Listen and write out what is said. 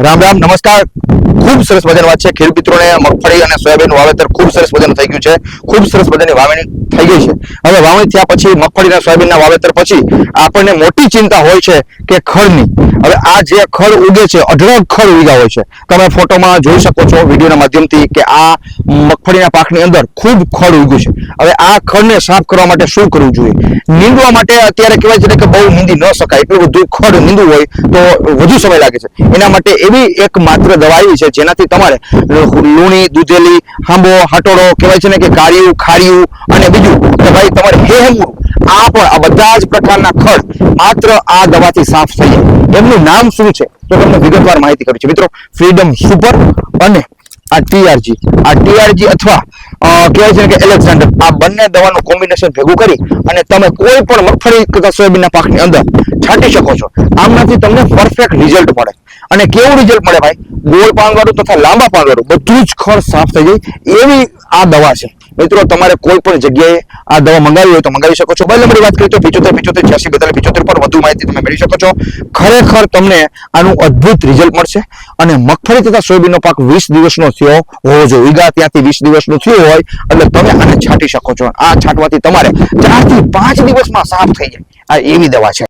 રામ રામ નમસ્કાર. ખૂબ સરસ મજાની વાત છે. ખેડૂત મિત્રોને મગફળી અને સોયાબીન વાવેતર ખૂબ સરસ મજાનું થઈ ગયું છે. ખૂબ સરસ મજાની વાવણી થઈ ગઈ છે. હવે વાવણી થયા પછી મગફળી અને સોયાબીનના વાવેતર પછી આપણને મોટી ચિંતા હોય છે કે ખળની. હવે આ જે ખળ ઉગે છે, અઢળક ખડ ઉગ્યા હોય છે. તમે ફોટોમાં જોઈ શકો છો, વિડીયોના માધ્યમથી કે આ મગફળીના પાકની અંદર ખૂબ ખળ ઉગ્યું છે. હવે આ ખળને સાફ કરવા માટે શું કરવું જોઈએ? નીંદવા માટે અત્યારે કહેવાય છે કે બહુ નીંદી ન શકાય. એટલું બધું ખડ નીંદવું હોય તો વધુ સમય લાગે છે. એના માટે એવી એક માત્ર દવા આવી છે જેનાથી તમારે લૂણી, દૂધેલી, હાંબો, હટોડો કહેવાય છે ને કે કાળિયું, ખારિયું અને બીજું કે ભાઈ તમારે હેહમું આ પણ આ બધા જ પ્રકારના ખડ માત્ર આ દવાથી સાફ થઈ જાય. એમનું નામ શું છે? તો તમને વિગતવાર માહિતી કરી છે. મિત્રો, ફ્રીડમ સુપર અને આ ટીઆરજી. આ ટીઆરજી અથવા કહેવાય છે કે એલેક્ઝાન્ડર. આ બંને દવાનું કોમ્બિનેશન ભેગું કરી અને તમે કોઈ પણ મગફળી તથા સોયાબીનના પાકની અંદર છાંટી શકો છો. આમનાથી તમને પરફેક્ટ રિઝલ્ટ મળે. અને કેવું રિઝલ્ટ મળે ભાઈ? ગોળ પાંગવાળું તથા લાંબા પાંગવાળું બધું જ ખર સાફ થઈ જાય એવી આ દવા છે. મિત્રો, તમારે કોઈ પણ જગ્યાએ આ દવા મંગાવી હોય તો મંગાવી શકો છો. મોબાઈલ નંબરની વાત કરીએ તો પિચોતેર પિચોતેર, છ્યાસી બેતાલીસ પિચોતેર પર વધુ માહિતી તમે મેળવી શકો છો. ખરેખર તમને આનું અદ્ભુત રિઝલ્ટ મળશે. અને મગફળી તથા સોયાબીનનો પાક વીસ દિવસનો થયો હોવો જોઈએ. વીઘા ત્યાંથી વીસ દિવસનો થયો હોય, એટલે તમે આને છાંટી શકો છો. આ છાંટવાથી તમારે ચારથી પાંચ દિવસમાં સાફ થઈ જાય. આ એવી દવા છે.